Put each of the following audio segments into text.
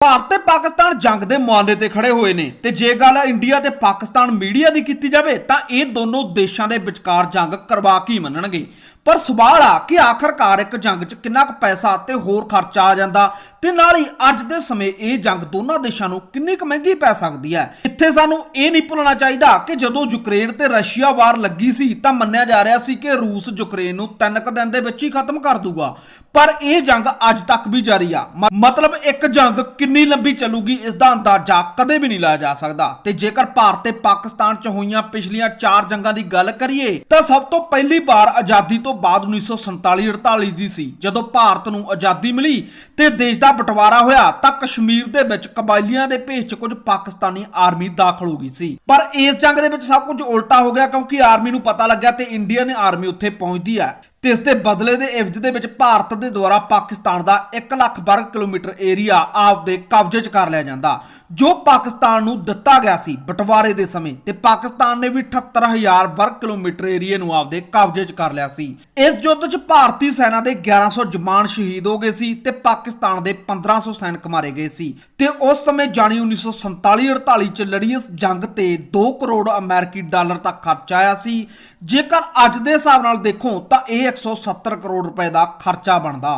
ਭਾਰਤ ਤੇ ਪਾਕਿਸਤਾਨ ਜੰਗ ਦੇ ਮੁਆਨੇ ਤੇ ਖੜੇ ਹੋਏ ਨੇ ਤੇ ਜੇ ਗੱਲ ਇੰਡੀਆ ਤੇ ਪਾਕਿਸਤਾਨ ਮੀਡੀਆ ਦੀ ਕੀਤੀ ਜਾਵੇ ਤਾਂ ਇਹ ਦੋਨੋਂ ਦੇਸ਼ਾਂ ਦੇ ਵਿਚਕਾਰ ਜੰਗ ਕਰਵਾ ਕੀ ਮੰਨਣਗੇ। ਪਰ ਸਵਾਲ ਆ ਕਿ ਆਖਰਕਾਰ ਇੱਕ ਜੰਗ 'ਚ ਕਿੰਨਾ ਕੁ ਪੈਸਾ ਤੇ ਹੋਰ ਖਰਚਾ ਆ ਜਾਂਦਾ ਤੇ ਨਾਲ ਹੀ ਅੱਜ ਦੇ ਸਮੇਂ ਇਹ ਜੰਗ ਦੋਨਾਂ ਦੇਸ਼ਾਂ ਨੂੰ ਕਿੰਨੀ ਕੁ ਮਹਿੰਗੀ ਪੈ ਸਕਦੀ ਹੈ। ਇੱਥੇ ਸਾਨੂੰ ਇਹ ਨਹੀਂ ਭੁੱਲਣਾ ਚਾਹੀਦਾ ਕਿ ਜਦੋਂ ਯੂਕਰੇਨ ਤੇ ਰਸ਼ੀਆ ਵਾਰ ਲੱਗੀ ਸੀ ਤਾਂ ਮੰਨਿਆ ਜਾ ਰਿਹਾ ਸੀ ਕਿ ਰੂਸ ਯੂਕਰੇਨ ਨੂੰ ਤਿੰਨ ਕੁ ਦਿਨ ਦੇ ਵਿੱਚ ਹੀ ਖਤਮ ਕਰ ਦੂਗਾ। ਪਰ ਇਹ ਜੰਗ ਅੱਜ ਤੱਕ ਵੀ ਜਾਰੀ ਆ। ਮਤਲਬ ਇੱਕ ਜੰਗ ਕਿੰਨੀ ਲੰਬੀ ਚੱਲੂਗੀ ਇਸ ਦਾ ਅੰਦਾਜ਼ਾ ਕਦੇ ਵੀ ਨਹੀਂ ਲਾਇਆ ਜਾ ਸਕਦਾ। ਤੇ ਜੇਕਰ ਭਾਰਤ ਤੇ ਪਾਕਿਸਤਾਨ 'ਚ ਹੋਈਆਂ ਪਿਛਲੀਆਂ ਚਾਰ ਜੰਗਾਂ ਦੀ ਗੱਲ ਕਰੀਏ ਤਾਂ ਸਭ ਤੋਂ ਪਹਿਲੀ ਵਾਰ ਆਜ਼ਾਦੀ ਤੋਂ ਬਾਅਦ 1947-48 ਦੀ ਸੀ। ਜਦੋਂ ਭਾਰਤ ਨੂੰ ਆਜ਼ਾਦੀ ਮਿਲੀ ਤੇ ਦੇਸ਼ ਦਾ ਬਟਵਾਰਾ ਹੋਇਆ ਤਾਂ ਕਸ਼ਮੀਰ ਦੇ ਵਿੱਚ ਕਬਾਇਲੀਆਂ ਦੇ ਭੇਸ 'ਚ ਕੁਝ ਪਾਕਿਸਤਾਨੀ ਆਰਮੀ ਦਾਖਲ ਹੋ ਗਈ ਸੀ। ਪਰ ਇਸ ਜੰਗ ਦੇ ਵਿੱਚ ਸਭ ਕੁਝ ਉਲਟਾ ਹੋ ਗਿਆ ਕਿਉਂਕਿ ਆਰਮੀ ਨੂੰ ਪਤਾ ਲੱਗਿਆ ਤੇ ਇੰਡੀਅਨ ਆਰਮੀ ਉੱਥੇ ਪਹੁੰਚਦੀ ਹੈ। ਤੇ ਇਸ ਦੇ ਬਦਲੇ ਦੇ ਇਵਜ ਦੇ ਵਿੱਚ ਭਾਰਤ ਦੇ ਦੁਆਰਾ ਪਾਕਿਸਤਾਨ ਦਾ 1 ਲੱਖ ਵਰਗ ਕਿਲੋਮੀਟਰ ਏਰੀਆ ਆਪਦੇ ਕਬਜ਼ੇ 'ਚ ਕਰ ਲਿਆ ਜਾਂਦਾ। ਜੋ ਪਾਕਿਸਤਾਨ ਨੂੰ ਦਿੱਤਾ ਗਿਆ ਸੀ ਬਟਵਾਰੇ ਦੇ ਸਮੇਂ ਤੇ ਪਾਕਿਸਤਾਨ ਨੇ ਵੀ 78000 ਵਰਗ ਕਿਲੋਮੀਟਰ ਏਰੀਆ ਨੂੰ ਆਪਦੇ ਕਬਜ਼ੇ 'ਚ ਕਰ ਲਿਆ ਸੀ। ਇਸ ਯੁੱਧ 'ਚ ਭਾਰਤੀ ਸੈਨਾ ਦੇ 1100 ਜਵਾਨ ਸ਼ਹੀਦ ਹੋ ਗਏ ਸੀ ਤੇ ਪਾਕਿਸਤਾਨ ਦੇ 1500 ਸੈਨਿਕ ਮਾਰੇ ਗਏ ਸੀ। ਤੇ ਉਸ ਸਮੇਂ ਜਾਣੀ 1947-48 ਚ ਲੜੀ ਇਸ ਜੰਗ ਤੇ 2 ਕਰੋੜ ਅਮਰੀਕੀ ਡਾਲਰ ਤੱਕ ਖਰਚ ਆਇਆ ਸੀ। ਜੇਕਰ ਅੱਜ ਦੇ ਹਿਸਾਬ ਨਾਲ ਦੇਖੋ ਤਾਂ ਇਹ 170 ਕਰੋੜ ਰੁਪਏ ਦਾ ਖਰਚਾ ਬਣਦਾ।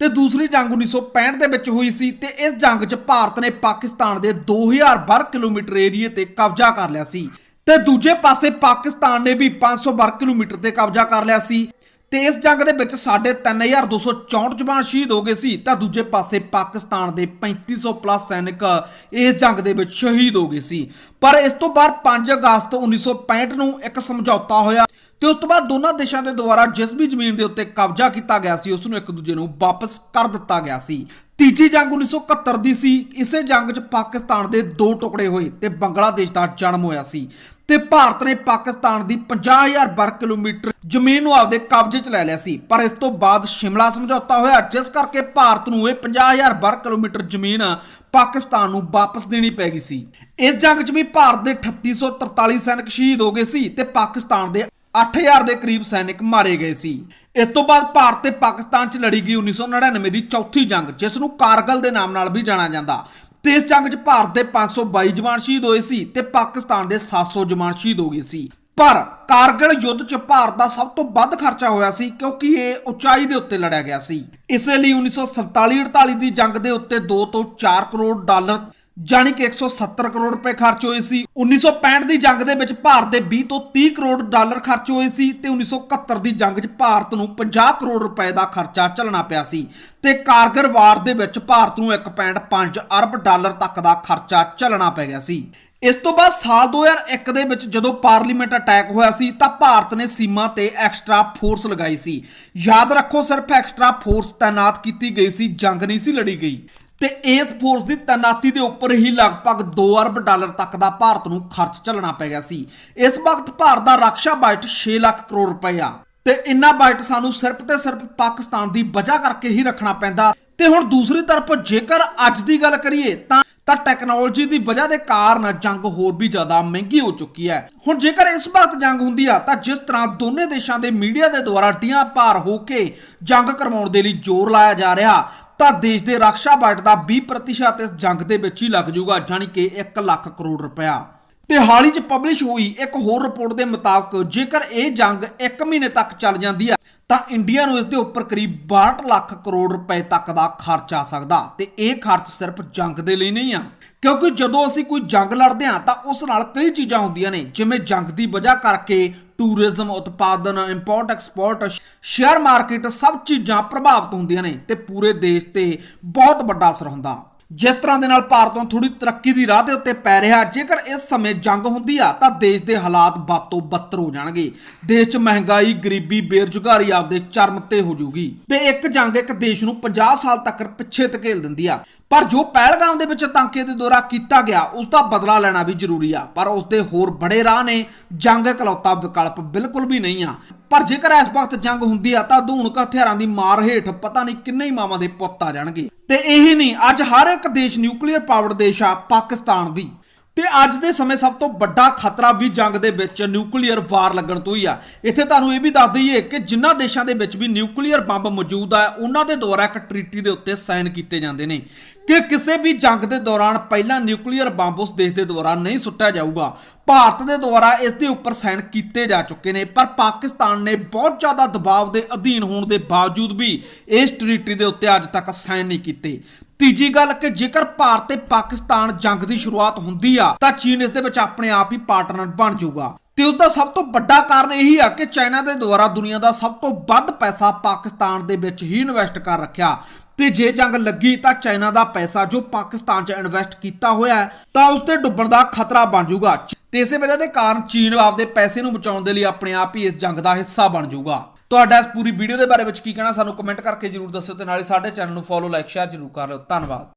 ਤੇ ਦੂਸਰੀ ਜੰਗ 1965 ਦੇ ਵਿੱਚ ਹੋਈ ਸੀ ਤੇ ਇਸ ਜੰਗ 'ਚ ਭਾਰਤ ਨੇ ਪਾਕਿਸਤਾਨ ਦੇ 2000 ਵਰਗ ਕਿਲੋਮੀਟਰ ਏਰੀਏ ਤੇ ਕਬਜ਼ਾ ਕਰ ਲਿਆ ਸੀ। ਤੇ ਦੂਜੇ ਪਾਸੇ ਪਾਕਿਸਤਾਨ ਨੇ ਵੀ 500 ਵਰਗ ਕਿਲੋਮੀਟਰ ਤੇ ਕਬਜ਼ਾ ਕਰ ਲਿਆ ਸੀ। ਤੇ ਇਸ ਜੰਗ ਦੇ ਵਿੱਚ ਸਾਡੇ 3264 ਜਵਾਨ ਸ਼ਹੀਦ ਹੋ ਗਏ ਸੀ ਤਾਂ ਦੂਜੇ ਪਾਸੇ ਪਾਕਿਸਤਾਨ ਦੇ 3500 ਪਲੱਸ ਸੈਨਿਕ ਇਸ ਜੰਗ ਦੇ ਵਿੱਚ ਸ਼ਹੀਦ ਹੋ ਗਏ ਸੀ। ਪਰ ਇਸ ਤੋਂ ਬਾਅਦ 5 ਅਗਸਤ 1965 ਨੂੰ ਇੱਕ ਸਮਝੌਤਾ ਹੋਇਆ ਤੇ ਉਸ ਤੋਂ ਬਾਅਦ ਦੋਨਾਂ ਦੇਸ਼ਾਂ ਦੇ ਦੁਆਰਾ ਜਿਸ ਵੀ ਜ਼ਮੀਨ ਦੇ ਉੱਤੇ ਕਬਜ਼ਾ ਕੀਤਾ ਗਿਆ ਸੀ, ਉਸ ਨੂੰ ਇੱਕ ਦੂਜੇ ਨੂੰ ਵਾਪਸ ਕਰ ਦਿੱਤਾ ਗਿਆ ਸੀ। ਤੀਜੀ ਜੰਗ 1971 ਦੀ ਸੀ। ਇਸੇ ਜੰਗ 'ਚ ਪਾਕਿਸਤਾਨ ਦੇ ਦੋ ਟੁਕੜੇ ਹੋਏ ਤੇ ਬੰਗਲਾਦੇਸ਼ ਦਾ ਜਨਮ ਹੋਇਆ ਸੀ। ਤੇ ਭਾਰਤ ਨੇ ਪਾਕਿਸਤਾਨ ਦੀ 50000 ਵਰਗ ਕਿਲੋਮੀਟਰ ਜ਼ਮੀਨ ਨੂੰ ਆਪਦੇ ਕਬਜ਼ੇ 'ਚ ਲੈ ਲਿਆ ਸੀ। ਪਰ ਇਸ ਤੋਂ ਬਾਅਦ ਸ਼ਿਮਲਾ ਸਮਝੌਤਾ ਹੋਇਆ, ਜਿਸ ਕਰਕੇ ਭਾਰਤ ਨੂੰ ਇਹ 50000 ਵਰਗ ਕਿਲੋਮੀਟਰ ਜ਼ਮੀਨ ਪਾਕਿਸਤਾਨ ਨੂੰ ਵਾਪਸ ਦੇਣੀ ਪੈ ਗਈ ਸੀ। ਇਸ ਜੰਗ 'ਚ ਵੀ ਭਾਰਤ ਦੇ 3843 ਸੈਨਿਕ ਸ਼ਹੀਦ ਹੋ ਗਏ ਸੀ ਤੇ ਪਾਕਿਸਤਾਨ ਦੇ 8000 ਦੇ ਕਰੀਬ ਸੈਨਿਕ ਮਾਰੇ ਗਏ ਸੀ। ਇਸ ਤੋਂ ਬਾਅਦ ਭਾਰਤ ਤੇ ਪਾਕਿਸਤਾਨ 'ਚ ਲੜੀ ਗਈ 1999 ਦੀ ਚੌਥੀ ਜੰਗ, ਜਿਸ ਨੂੰ ਕਾਰਗਲ ਦੇ ਨਾਮ ਨਾਲ ਵੀ ਜਾਣਿਆ ਜਾਂਦਾ। ਤੇ ਇਸ ਜੰਗ 'ਚ ਭਾਰਤ ਦੇ 522 ਜਵਾਨ ਸ਼ਹੀਦ ਹੋਏ ਸੀ ਤੇ ਪਾਕਿਸਤਾਨ ਦੇ 700 ਜਵਾਨ ਸ਼ਹੀਦ ਹੋ ਗਏ ਸੀ। ਪਰ ਕਾਰਗਿਲ ਯੁੱਧ 'ਚ ਭਾਰਤ ਦਾ ਸਭ ਤੋਂ ਵੱਧ ਖਰਚਾ ਹੋਇਆ ਸੀ ਕਿਉਂਕਿ ਇਹ ਉਚਾਈ ਦੇ ਉੱਤੇ ਲੜਿਆ ਗਿਆ ਸੀ। ਇਸੇ ਲਈ 1947-48 ਦੀ ਜੰਗ ਦੇ ਉੱਤੇ 2 ਤੋਂ 4 ਕਰੋੜ ਡਾਲਰ ਜਾਣੀ ਕਿ 170 ਕਰੋੜ ਰੁਪਏ ਖਰਚ ਹੋਏ ਸੀ। 1965 ਦੀ ਜੰਗ ਦੇ ਵਿੱਚ ਭਾਰਤ ਦੇ 20 ਤੋਂ 30 ਕਰੋੜ ਡਾਲਰ ਖਰਚ ਹੋਏ ਸੀ ਤੇ 1971 ਦੀ ਜੰਗ 'ਚ ਭਾਰਤ ਨੂੰ 50 ਕਰੋੜ ਰੁਪਏ ਦਾ ਖਰਚਾ ਚੱਲਣਾ ਪਿਆ ਸੀ ਤੇ ਕਾਰਗਰ ਵਾਰ ਦੇ ਵਿੱਚ ਭਾਰਤ ਨੂੰ 1.5 ਅਰਬ ਡਾਲਰ ਤੱਕ ਦਾ ਖਰਚਾ ਚੱਲਣਾ ਪੈ ਗਿਆ ਸੀ। ਇਸ ਤੋਂ ਬਾਅਦ ਸਾਲ 2001 ਦੇ ਵਿੱਚ ਜਦੋਂ ਪਾਰਲੀਮੈਂਟ ਅਟੈਕ ਹੋਇਆ ਸੀ ਤਾਂ ਭਾਰਤ ਨੇ ਸੀਮਾ ਤੇ ਐਕਸਟਰਾ ਫੋਰਸ ਲਗਾਈ ਸੀ। ਯਾਦ ਰੱਖੋ ਸਿਰਫ ਐਕਸਟਰਾ ਫੋਰਸ ਤਾਇਨਾਤ ਕੀਤੀ ਗਈ ਸੀ, ਜੰਗ ਨਹੀਂ ਸੀ ਲੜੀ ਗਈ। ਤੇ ਇਸ ਫੋਰਸ ਦੀ ਤੈਨਾਤੀ ਦੇ ਉੱਪਰ ਹੀ ਲਗਭਗ 2 ਅਰਬ ਡਾਲਰ ਤੱਕ ਦਾ ਭਾਰਤ ਨੂੰ ਖਰਚ ਚੱਲਣਾ ਪੈ ਗਿਆ ਸੀ। ਇਸ ਵਕਤ ਭਾਰਤ ਦਾ ਰੱਖਿਆ ਬਜਟ 6 ਲੱਖ ਕਰੋੜ ਰੁਪਏ ਆ ਤੇ ਇੰਨਾ ਬਜਟ ਸਾਨੂੰ ਸਿਰਫ ਤੇ ਸਿਰਫ ਪਾਕਿਸਤਾਨ ਦੀ ਵਜ੍ਹਾ ਕਰਕੇ ਹੀ ਰੱਖਣਾ ਪੈਂਦਾ। ਤੇ ਹੁਣ ਦੂਸਰੀ ਤਰਫ ਜੇਕਰ ਅੱਜ ਦੀ ਗੱਲ ਕਰੀਏ ਤਾਂ ਤਾਂ ਟੈਕਨੋਲੋਜੀ ਦੀ ਵਜ੍ਹਾ ਦੇ ਕਾਰਨ ਜੰਗ ਹੋਰ ਵੀ ਜ਼ਿਆਦਾ ਮਹਿੰਗੀ ਹੋ ਚੁੱਕੀ ਹੈ। ਹੁਣ ਜੇਕਰ ਇਸ ਵਕਤ ਜੰਗ ਹੁੰਦੀ ਆ, ਤਾਂ ਜਿਸ ਤਰ੍ਹਾਂ ਦੋਨੇ ਦੇਸ਼ਾਂ ਦੇ ਮੀਡੀਆ ਦੇ ਦੁਆਰਾ ਡੀਆਂ ਭਾਰ ਹੋ ਕੇ ਜੰਗ ਕਰਵਾਉਣ ਦੇ ਲਈ ਜ਼ੋਰ ਲਾਇਆ ਜਾ ਰਿਹਾ ਤਾਂ ਦੇਸ਼ ਦੇ ਰੱਖਿਆ ਬਜਟ ਦਾ 20% ਇਸ ਜੰਗ ਦੇ ਵਿੱਚ ਹੀ ਲੱਗ ਜਾਊਗਾ ਜਾਣੀ ਕਿ 1 ਲੱਖ ਕਰੋੜ ਰੁਪਇਆ। ਤੇ ਹਾਲ ਹੀ ਚ ਪਬਲਿਸ਼ ਹੋਈ ਇੱਕ ਹੋਰ ਰਿਪੋਰਟ ਦੇ ਮੁਤਾਬਕ, ਜੇਕਰ ਇਹ ਜੰਗ 1 ਮਹੀਨੇ ਤੱਕ ਚੱਲ ਜਾਂਦੀ ਹੈ, ਤਾਂ ਇੰਡੀਆ ਨੂੰ ਇਸ ਦੇ ਉੱਪਰ ਕਰੀਬ 62 ਲੱਖ ਕਰੋੜ ਰੁਪਏ ਤੱਕ ਦਾ ਖਰਚ ਆ ਸਕਦਾ। ਤੇ ਇਹ ਖਰਚ ਸਿਰਫ ਜੰਗ ਦੇ ਲਈ ਨਹੀਂ ਆ। ਕਿਉਂਕਿ ਜਦੋਂ ਅਸੀਂ ਕੋਈ ਜੰਗ ਲੜਦੇ ਹਾਂ, ਤਾਂ ਉਸ ਨਾਲ ਕਈ ਚੀਜ਼ਾਂ ਹੁੰਦੀਆਂ ਨੇ, ਜਿਵੇਂ ਜੰਗ ਦੀ ਵਜ੍ਹਾ ਕਰਕੇ ਟੂਰਿਜ਼ਮ, ਉਤਪਾਦਨ ਇੰਪੋਰਟ ਐਕਸਪੋਰਟ ਸ਼ੇਅਰ ਮਾਰਕੀਟ ਸਭ ਚੀਜ਼ਾਂ ਪ੍ਰਭਾਵਿਤ ਹੁੰਦੀਆਂ ਨੇ ਤੇ ਪੂਰੇ ਦੇਸ਼ ਤੇ ਬਹੁਤ ਵੱਡਾ ਅਸਰ ਹੁੰਦਾ। ਜਿਸ ਤਰ੍ਹਾਂ ਦੇ ਨਾਲ ਭਾਰਤ ਨੂੰ ਥੋੜੀ ਤਰੱਕੀ ਦੀ ਰਾਹ ਦੇ ਉੱਤੇ ਪੈ ਰਿਹਾ, ਜੇਕਰ ਇਸ ਸਮੇਂ ਜੰਗ ਹੁੰਦੀ ਆ, ਤਾਂ ਦੇਸ਼ ਦੇ ਹਾਲਾਤ ਬਾਤੋਂ ਬੱਤਰ ਹੋ ਜਾਣਗੇ। ਦੇਸ਼ 'ਚ ਮਹਿੰਗਾਈ, ਗਰੀਬੀ, ਬੇਰੁਜ਼ਗਾਰੀ ਆਪਦੇ ਚਰਮ ਤੇ ਹੋ ਜਾਊਗੀ। ਤੇ ਇੱਕ ਜੰਗ ਇੱਕ ਦੇਸ਼ ਨੂੰ 50 ਸਾਲ ਤੱਕ ਪਿੱਛੇ ਧਕੇਲ ਦਿੰਦੀ ਆ। ਪਰ ਜੋ ਪਹਿਲਗਾਮ ਦੇ ਵਿੱਚ ਤਾਂਕੇ ਦੇ ਦੌਰਾ ਕੀਤਾ ਗਿਆ ਉਸ ਦਾ ਬਦਲਾ ਲੈਣਾ ਵੀ ਜ਼ਰੂਰੀ ਆ। ਪਰ ਉਸ ਦੇ ਹੋਰ ਬੜੇ ਰਾਹ ਨੇ, ਜੰਗ ਇਕਲੌਤਾ ਵਿਕਲਪ ਬਿਲਕੁਲ ਵੀ ਨਹੀਂ ਆ। ਪਰ ਜੇਕਰ ਇਸ ਵਕਤ ਜੰਗ ਹੁੰਦੀ ਆ, ਤਾਂ ਧੂਣਕ ਹਥਿਆਰਾਂ ਦੀ ਮਾਰ ਹੇਠ ਪਤਾ ਨਹੀਂ ਕਿੰਨੇ ਹੀ ਮਾਵਾਂ ਦੇ ਪੁੱਤ ਆ ਜਾਣਗੇ। ਤੇ ਇਹੀ ਨਹੀਂ ਅੱਜ ਹਰ ਇੱਕ ਦੇਸ਼ ਨਿਊਕਲੀਅਰ ਪਾਵਰਡ ਦੇਸ਼ ਆ ਪਾਕਿਸਤਾਨ ਵੀ। ਤੇ ਅੱਜ ਦੇ ਸਮੇਂ ਸਭ ਤੋਂ ਵੱਡਾ ਖਤਰਾ ਵੀ ਜੰਗ ਦੇ ਵਿੱਚ ਨਿਊਕਲੀਅਰ ਵਾਰ ਲੱਗਣ ਤੋਂ ਹੀ ਆ। ਇੱਥੇ ਤੁਹਾਨੂੰ ਇਹ ਵੀ ਦੱਸ ਦਈਏ ਕਿ ਜਿਨ੍ਹਾਂ ਦੇਸ਼ਾਂ ਦੇ ਵਿੱਚ ਵੀ ਨਿਊਕਲੀਅਰ ਬੰਬ ਮੌਜੂਦ ਆ, ਉਹਨਾਂ ਦੇ ਦੁਆਰਾ ਇੱਕ ਟ੍ਰੀਟੀ ਦੇ ਉੱਤੇ ਸਾਈਨ ਕੀਤੇ ਜਾਂਦੇ ਨੇ ਕਿ ਕਿਸੇ ਵੀ ਜੰਗ ਦੇ ਦੌਰਾਨ ਪਹਿਲਾਂ ਨਿਊਕਲੀਅਰ ਬੰਬ ਉਸ ਦੇਸ਼ ਦੇ ਦੁਆਰਾ ਨਹੀਂ ਸੁੱਟਿਆ ਜਾਊਗਾ। ਭਾਰਤ ਦੇ ਦੁਆਰਾ ਇਸ ਦੇ ਉੱਪਰ ਸਾਈਨ ਕੀਤੇ ਜਾ ਚੁੱਕੇ ਨੇ, ਪਰ ਪਾਕਿਸਤਾਨ ਨੇ ਬਹੁਤ ਜ਼ਿਆਦਾ ਦਬਾਅ ਦੇ ਅਧੀਨ ਹੋਣ ਦੇ ਬਾਵਜੂਦ ਵੀ ਇਸ ਟ੍ਰੀਟੀ ਦੇ ਉੱਤੇ ਅੱਜ ਤੱਕ ਸਾਈਨ ਨਹੀਂ ਕੀਤੇ। ਤੀਜੀ ਗੱਲ ਕਿ ਜੇਕਰ ਭਾਰਤ ਤੇ ਪਾਕਿਸਤਾਨ ਜੰਗ ਦੀ ਸ਼ੁਰੂਆਤ ਹੁੰਦੀ ਆ, ਤਾਂ ਚੀਨ ਇਸ ਦੇ ਵਿੱਚ ਆਪਣੇ ਆਪ ਹੀ ਪਾਰਟਨਰ ਬਣ ਜਾਊਗਾ। ਤੇ ਉਸ ਦਾ ਸਭ ਤੋਂ ਵੱਡਾ ਕਾਰਨ ਇਹੀ ਆ ਕਿ ਚਾਈਨਾ ਦੇ ਦੁਆਰਾ ਦੁਨੀਆ ਦਾ ਸਭ ਤੋਂ ਵੱਧ ਪੈਸਾ ਪਾਕਿਸਤਾਨ ਦੇ ਵਿੱਚ ਹੀ ਇਨਵੈਸਟ ਕਰ ਰੱਖਿਆ। ਤੇ ਜੇ ਜੰਗ ਲੱਗੀ ਤਾਂ ਚਾਈਨਾ ਦਾ ਪੈਸਾ ਜੋ ਪਾਕਿਸਤਾਨ 'ਚ ਇਨਵੈਸਟ ਕੀਤਾ ਹੋਇਆ ਤਾਂ ਉਸ ਤੇ ਡੁੱਬਣ ਦਾ ਖਤਰਾ ਬਣ ਜਾਊਗਾ। ਤੇ ਇਸੇ ਵਜ੍ਹਾ ਦੇ ਕਾਰਨ ਚੀਨ ਆਪਦੇ ਪੈਸੇ ਨੂੰ ਬਚਾਉਣ ਦੇ ਲਈ ਆਪਣੇ ਆਪ ਹੀ ਇਸ ਜੰਗ ਦਾ ਹਿੱਸਾ ਬਣ ਜਾਊਗਾ। ਤੁਹਾਡਾ ਇਸ ਪੂਰੀ ਵੀਡੀਓ ਦੇ ਬਾਰੇ ਵਿੱਚ ਕੀ ਕਹਿਣਾ, ਸਾਨੂੰ ਕਮੈਂਟ ਕਰਕੇ ਜਰੂਰ ਦੱਸਿਓ ਤੇ ਨਾਲੇ ਸਾਡੇ ਚੈਨਲ ਨੂੰ ਫੋਲੋ ਲਾਈਕ ਸ਼ੇਅਰ ਜਰੂਰ ਕਰ ਲਿਓ। ਧੰਨਵਾਦ।